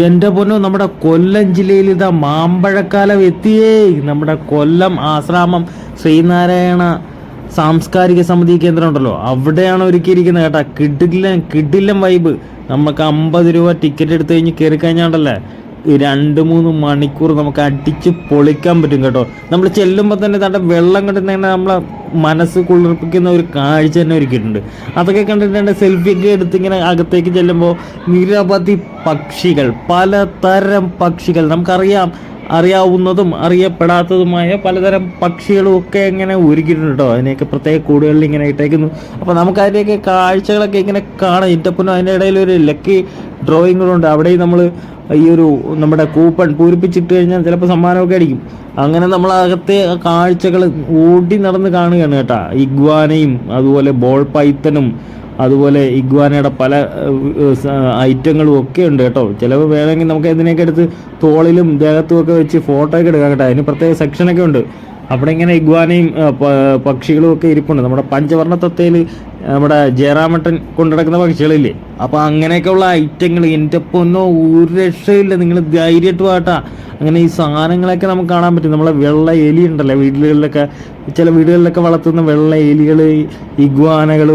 എന്റെ പൊന്നു നമ്മുടെ കൊല്ലം ജില്ലയിൽ ഇതാ മാമ്പഴക്കാലം എത്തിയേ. നമ്മുടെ കൊല്ലം ആശ്രാമം ശ്രീനാരായണ സാംസ്കാരിക സമിതി കേന്ദ്രം ഉണ്ടല്ലോ അവിടെയാണ് ഒരുക്കിയിരിക്കുന്നത് കേട്ടാ. കിഡില്ല കിഡില്ലം വൈബ് നമുക്ക് അമ്പത് രൂപ ടിക്കറ്റ് എടുത്തു കഴിഞ്ഞ് കയറി കഴിഞ്ഞാണ്ടല്ലേ? രണ്ട് മൂന്ന് മണിക്കൂർ നമുക്ക് അടിച്ച് പൊളിക്കാൻ പറ്റും കേട്ടോ. നമ്മൾ ചെല്ലുമ്പോൾ തന്നെ തന്റെ വെള്ളം കണ്ടിട്ട് നമ്മളെ മനസ്സ് കുളിർപ്പിക്കുന്ന ഒരു കാഴ്ച തന്നെ ഒരുക്കിയിട്ടുണ്ട്. അതൊക്കെ കണ്ടിട്ട് എന്റെ സെൽഫിയൊക്കെ എടുത്ത് ഇങ്ങനെ അകത്തേക്ക് ചെല്ലുമ്പോൾ നിരവധി പക്ഷികൾ പലതരം പക്ഷികൾ നമുക്കറിയാം അറിയാവുന്നതും അറിയപ്പെടാത്തതുമായ പലതരം പക്ഷികളും ഒക്കെ ഇങ്ങനെ ഒരുക്കിയിട്ടുണ്ട് കേട്ടോ അതിനെയൊക്കെ പ്രത്യേക കൂടുകളിൽ ഇങ്ങനെ ഇട്ടേക്കുന്നു. അപ്പോൾ നമുക്ക് അതിന്റെയൊക്കെ കാഴ്ചകളൊക്കെ ഇങ്ങനെ കാണാം. ഇറ്റപ്പനും അതിന്റെ ഇടയിൽ ഒരു ലക്കി ഡ്രോയിങ് ഉണ്ട്. അവിടെയും നമ്മൾ ഈ ഒരു നമ്മുടെ കൂപ്പൺ പൂരിപ്പിച്ചിട്ട് കഴിഞ്ഞാൽ ചിലപ്പോൾ സമ്മാനമൊക്കെ അടിക്കും. അങ്ങനെ നമ്മൾ അകത്തെ കാഴ്ചകൾ ഓടി നടന്ന് കാണുകയാണ് കേട്ടാ. ഇഗ്വാനയും അതുപോലെ ബോൾ പൈത്തനും അതുപോലെ ഇഗ്വാനയുടെ പല ഐറ്റങ്ങളും ഒക്കെ ഉണ്ട് കേട്ടോ. ചിലവ് വേണമെങ്കിൽ നമുക്ക് ഇതിനെയൊക്കെ എടുത്ത് തോളിലും ദേഹത്തും ഒക്കെ വെച്ച് ഫോട്ടോ ഒക്കെ എടുക്കാം കേട്ടോ. അതിന് പ്രത്യേക സെക്ഷനൊക്കെ ഉണ്ട്. അവിടെ ഇങ്ങനെ ഇഗ്വാനയും പക്ഷികളും ഒക്കെ ഇരിപ്പുണ്ട്. നമ്മുടെ പഞ്ചവർണ തത്തയിൽ നമ്മുടെ ജയറാമട്ടൻ കൊണ്ടുനടക്കുന്ന പക്ഷികളില്ലേ? അപ്പോൾ അങ്ങനെയൊക്കെയുള്ള ഐറ്റങ്ങൾ എന്റെ പൊന്നോ ഒരു രക്ഷയില്ല. നിങ്ങൾ ധൈര്യമായിട്ട് വാട്ടാ. അങ്ങനെ ഈ സാധനങ്ങളൊക്കെ നമുക്ക് കാണാൻ പറ്റും. നമ്മളെ വെള്ള എലി ഉണ്ടല്ലോ വീടുകളിലൊക്കെ ചില വീടുകളിലൊക്കെ വളർത്തുന്ന വെള്ള എലികൾ ഇഗ്വാനകൾ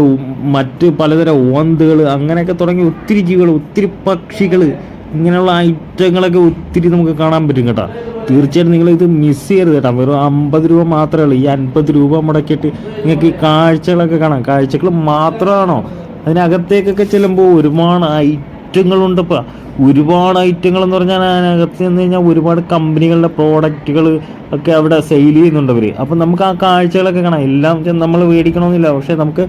മറ്റ് പലതരം ഓന്തുകൾ അങ്ങനെയൊക്കെ തുടങ്ങി ഒത്തിരി ജീവികൾ ഒത്തിരി പക്ഷികൾ ഇങ്ങനെയുള്ള ഐറ്റങ്ങളൊക്കെ ഒത്തിരി നമുക്ക് കാണാൻ പറ്റും കേട്ടോ. തീർച്ചയായിട്ടും നിങ്ങൾ ഇത് മിസ് ചെയ്യരുത് കേട്ടോ. വെറും അമ്പത് രൂപ മാത്രമേ ഉള്ളൂ. ഈ അൻപത് രൂപ മുടക്കിയിട്ട് നിങ്ങൾക്ക് ഈ കാഴ്ചകളൊക്കെ കാണാം. കാഴ്ചകൾ മാത്രമാണോ? അതിനകത്തേക്കൊക്കെ ചെല്ലുമ്പോൾ ഒരുപാട് ഐറ്റങ്ങളുണ്ട് ഇപ്പോൾ ഒരുപാട് ഐറ്റങ്ങൾ എന്ന് പറഞ്ഞാൽ അതിനകത്ത് ചെന്ന് കഴിഞ്ഞാൽ ഒരുപാട് കമ്പനികളുടെ പ്രോഡക്റ്റുകൾ ഒക്കെ അവിടെ സെയിൽ ചെയ്യുന്നുണ്ട് അവർ അപ്പം നമുക്ക് ആ കാഴ്ചകളൊക്കെ കാണാം. എല്ലാം നമ്മൾ മേടിക്കണമെന്നില്ല. പക്ഷേ നമുക്ക്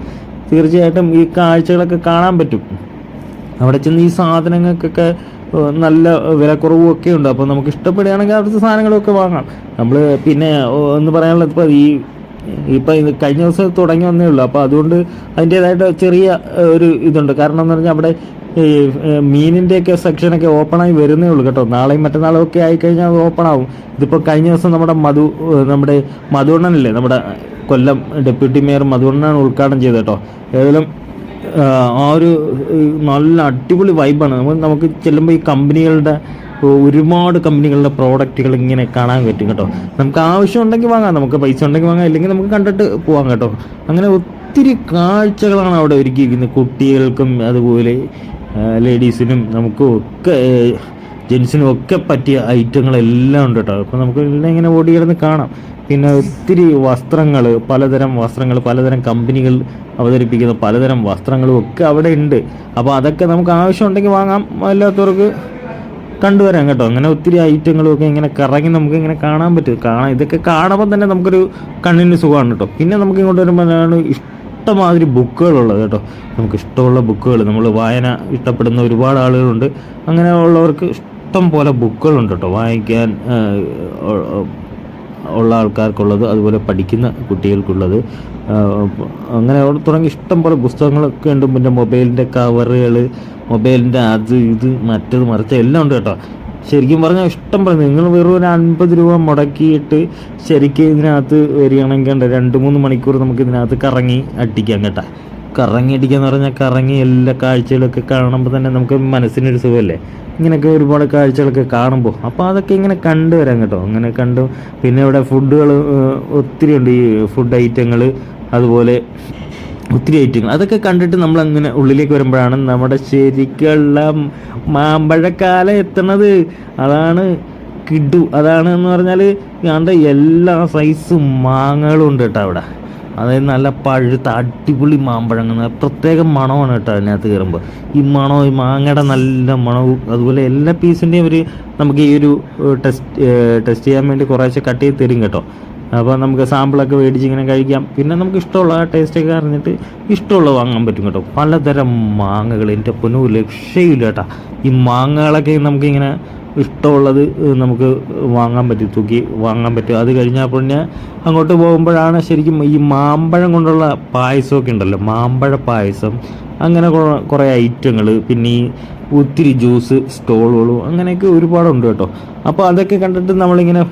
തീർച്ചയായിട്ടും ഈ കാഴ്ചകളൊക്കെ കാണാൻ പറ്റും. അവിടെ ചെന്ന് ഈ സാധനങ്ങൾക്കൊക്കെ നല്ല വിലക്കുറവുമൊക്കെ ഉണ്ട്. അപ്പോൾ നമുക്ക് ഇഷ്ടപ്പെടുകയാണെങ്കിൽ അവിടുത്തെ സാധനങ്ങളൊക്കെ വാങ്ങാം. നമ്മൾ പിന്നെ എന്ന് പറയാനുള്ളത് ഇപ്പോൾ ഈ ഇപ്പം ഇത് കഴിഞ്ഞ ദിവസം തുടങ്ങി വന്നേ ഉള്ളൂ. അപ്പോൾ അതുകൊണ്ട് അതിന്റേതായിട്ട് ചെറിയ ഒരു ഇതുണ്ട്. കാരണം എന്ന് പറഞ്ഞാൽ അവിടെ ഈ മീനിന്റെയൊക്കെ സെക്ഷനൊക്കെ ഓപ്പണായി വരുന്നേ ഉള്ളൂ കേട്ടോ. നാളെയും മറ്റന്നാളും ഒക്കെ ആയിക്കഴിഞ്ഞാൽ അത് ഓപ്പൺ ആവും ഇതിപ്പോൾ കഴിഞ്ഞ ദിവസം നമ്മുടെ മധു നമ്മുടെ മധുവണ്ണനല്ലേ നമ്മുടെ കൊല്ലം ഡെപ്യൂട്ടി മേയർ മധുവണ്ണനാണ് ഉദ്ഘാടനം ചെയ്തത് കേട്ടോ. ഏതായാലും ആ ഒരു നല്ല അടിപൊളി വൈബാണ് നമ്മൾ നമുക്ക് ചെല്ലുമ്പോൾ ഈ കമ്പനികളുടെ ഒരുപാട് കമ്പനികളുടെ പ്രോഡക്റ്റുകൾ ഇങ്ങനെ കാണാൻ പറ്റും കേട്ടോ. നമുക്ക് ആവശ്യം ഉണ്ടെങ്കിൽ വാങ്ങാം നമുക്ക് പൈസ ഉണ്ടെങ്കിൽ വാങ്ങാം ഇല്ലെങ്കിൽ നമുക്ക് കണ്ടിട്ട് പോവാം കേട്ടോ. അങ്ങനെ ഒത്തിരി കാഴ്ചകളാണ് അവിടെ ഒരുക്കിയിരിക്കുന്നത്. കുട്ടികൾക്കും അതുപോലെ ലേഡീസിനും നമുക്കും ഒക്കെ ജെൻസിനും ഒക്കെ പറ്റിയ ഐറ്റങ്ങളെല്ലാം ഉണ്ട് കേട്ടോ. അപ്പോൾ നമുക്ക് എല്ലാം ഇങ്ങനെ ഓടി കിടന്ന് കാണാം. പിന്നെ ഒത്തിരി വസ്ത്രങ്ങൾ പലതരം വസ്ത്രങ്ങൾ പലതരം കമ്പനികൾ അവതരിപ്പിക്കുന്ന പലതരം വസ്ത്രങ്ങളും ഒക്കെ അവിടെ ഉണ്ട്. അപ്പോൾ അതൊക്കെ നമുക്ക് ആവശ്യമുണ്ടെങ്കിൽ വാങ്ങാം. അല്ലാത്തവർക്ക് കണ്ടുവരാം കേട്ടോ. അങ്ങനെ ഒത്തിരി ഐറ്റങ്ങളും ഒക്കെ ഇങ്ങനെ കറങ്ങി നമുക്ക് ഇങ്ങനെ കാണാൻ പറ്റും. കാണാൻ ഇതൊക്കെ കാണുമ്പോൾ തന്നെ നമുക്കൊരു കണ്ണിന് സുഖമാണ് കേട്ടോ. പിന്നെ നമുക്ക് ഇങ്ങോട്ട് വരുമ്പോൾ വരുമ്പോഴാണ് ഇഷ്ടമാതിരി ബുക്കുകളുള്ളത് കേട്ടോ. നമുക്ക് ഇഷ്ടമുള്ള ബുക്കുകൾ നമ്മൾ വായന ഇഷ്ടപ്പെടുന്ന ഒരുപാട് ആളുകളുണ്ട്. അങ്ങനെയുള്ളവർക്ക് ഇഷ്ടം പോലെ ബുക്കുകളുണ്ട് കേട്ടോ. വായിക്കാൻ ഉള്ള ആൾക്കാർക്കുള്ളത് അതുപോലെ പഠിക്കുന്ന കുട്ടികൾക്കുള്ളത്. അങ്ങനെ തുടങ്ങി ഇഷ്ടം പോലെ പുസ്തകങ്ങളൊക്കെ ഉണ്ട്. പിന്നെ മൊബൈലിന്റെ കവറുകൾ മൊബൈലിന്റെ അത് ഇത് മറ്റത് മറിച്ച എല്ലാം ഉണ്ട് കേട്ടോ. ശരിക്കും പറഞ്ഞാൽ ഇഷ്ടം പറഞ്ഞു നിങ്ങൾ വെറും ഒരു അൻപത് രൂപ മുടക്കിയിട്ട് ശരിക്കും ഇതിനകത്ത് വരികയാണെങ്കിൽ രണ്ട് മൂന്ന് മണിക്കൂർ നമുക്ക് ഇതിനകത്ത് കറങ്ങി അടിക്കാം കേട്ടോ. കറങ്ങി എന്ന് പറഞ്ഞാൽ കറങ്ങി എല്ലാ കാഴ്ചകളൊക്കെ കാണുമ്പോൾ തന്നെ നമുക്ക് മനസ്സിനൊരു സുഖമല്ലേ ഇങ്ങനെയൊക്കെ ഒരുപാട് കാഴ്ചകളൊക്കെ കാണുമ്പോൾ അപ്പോൾ അതൊക്കെ ഇങ്ങനെ കണ്ടു വരാം കേട്ടോ. അങ്ങനെ കണ്ടു. പിന്നെ ഇവിടെ ഫുഡുകൾ ഒത്തിരി ഉണ്ട്. ഈ ഫുഡ് ഐറ്റങ്ങൾ അതുപോലെ ഒത്തിരി ഐറ്റങ്ങൾ. അതൊക്കെ കണ്ടിട്ട് നമ്മൾ അങ്ങനെ ഉള്ളിലേക്ക് വരുമ്പോഴാണ് നമ്മുടെ ശരിക്കുള്ള മാമ്പഴക്കാലം എത്തണത്. അതാണ് കിഡു അതാണ് എന്ന് പറഞ്ഞാൽ കണ്ട എല്ലാ സൈസും മാങ്ങകളും ഉണ്ട് കേട്ടോ അവിടെ. അതായത് നല്ല പഴുത്ത അടിപൊളി മാമ്പഴങ്ങൾ പ്രത്യേക മണമാണ് കേട്ടോ അതിനകത്ത് കയറുമ്പോൾ. ഈ മണം ഈ മാങ്ങയുടെ നല്ല മണവും അതുപോലെ എല്ലാ പീസിന്റെയും ഒരു നമുക്ക് ഈ ഒരു ടെസ്റ്റ് ടെസ്റ്റ് ചെയ്യാൻ വേണ്ടി കുറേശ്ശെ കട്ട് ചെയ്ത് തരും കേട്ടോ. അപ്പോൾ നമുക്ക് സാമ്പിളൊക്കെ മേടിച്ച് ഇങ്ങനെ കഴിക്കാം. പിന്നെ നമുക്ക് ഇഷ്ടമുള്ള ആ ടേസ്റ്റൊക്കെ അറിഞ്ഞിട്ട് ഇഷ്ടമുള്ള വാങ്ങാൻ പറ്റും കേട്ടോ. പലതരം മാങ്ങകൾ എന്റെ പൊന്നു ലക്ഷ്യമില്ല കേട്ടോ. ഈ മാങ്ങകളൊക്കെ നമുക്കിങ്ങനെ ഇഷ്ടമുള്ളത് നമുക്ക് വാങ്ങാൻ പറ്റും തൂക്കി വാങ്ങാൻ പറ്റും. അത് കഴിഞ്ഞാൽ പിന്നെ അങ്ങോട്ട് പോകുമ്പോഴാണ് ശരിക്കും ഈ മാമ്പഴം കൊണ്ടുള്ള പായസമൊക്കെ ഉണ്ടല്ലോ മാമ്പഴ പായസം അങ്ങനെ കുറേ ഐറ്റങ്ങൾ പിന്നെ ഈ ഒത്തിരി ജ്യൂസ് സ്റ്റോളുകളും അങ്ങനെയൊക്കെ ഒരുപാടുണ്ട് കേട്ടോ. അപ്പോൾ അതൊക്കെ കണ്ടിട്ട് നമ്മളിങ്ങനെ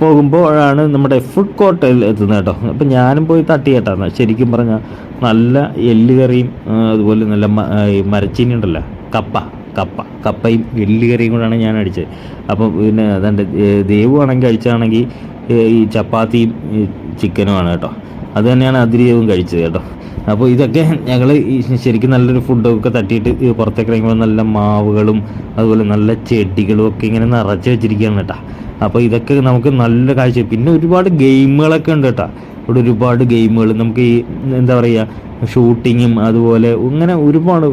പോകുമ്പോഴാണ് നമ്മുടെ ഫുഡ് കോർട്ടിൽ എത്തുന്നത് കേട്ടോ. അപ്പം ഞാനും പോയി തട്ടി ശരിക്കും പറഞ്ഞാൽ നല്ല എല്ലുകറിയും അതുപോലെ നല്ല മരച്ചീനി ഉണ്ടല്ലോ കപ്പ. കപ്പ കപ്പയും എല്ല് കറിയും കൂടാണ് ഞാൻ അടിച്ചത്. അപ്പോൾ പിന്നെ അതെന്റെ ദേവുവാണെങ്കിൽ കഴിച്ചാണെങ്കിൽ ഈ ചപ്പാത്തിയും ചിക്കനുമാണ് കേട്ടോ. അത് തന്നെയാണ് അതിരിയവും കഴിച്ചത് കേട്ടോ. അപ്പോൾ ഇതൊക്കെ ഞങ്ങൾ ശരിക്കും നല്ലൊരു ഫുഡൊക്കെ തട്ടിയിട്ട് പുറത്തേക്ക് ഇറങ്ങുമ്പോൾ നല്ല മാവുകളും അതുപോലെ നല്ല ചെടികളും ഒക്കെ ഇങ്ങനെ നിറച്ച് വെച്ചിരിക്കുകയാണ് കേട്ടോ. അപ്പോൾ ഇതൊക്കെ നമുക്ക് നല്ല കാഴ്ച. പിന്നെ ഒരുപാട് ഗെയിമുകളൊക്കെ ഉണ്ട് കേട്ടോ. ഇവിടെ ഒരുപാട് ഗെയിമുകൾ നമുക്ക് ഈ എന്താ പറയുക ഷൂട്ടിങ്ങും അതുപോലെ ഇങ്ങനെ ഒരുപാട്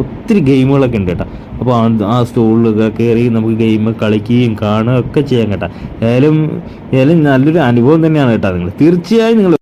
ഒത്തിരി ഗെയിമുകളൊക്കെ ഉണ്ട് കേട്ടോ. അപ്പോൾ ആ സ്റ്റോളിലൊക്കെ കയറി നമുക്ക് ഗെയിം കളിക്കുകയും കാണുകയും ഒക്കെ ചെയ്യാം കേട്ടോ. ഏതായാലും ഏതായാലും നല്ലൊരു അനുഭവം തന്നെയാണ് കേട്ടോ നിങ്ങൾ തീർച്ചയായും നിങ്ങൾ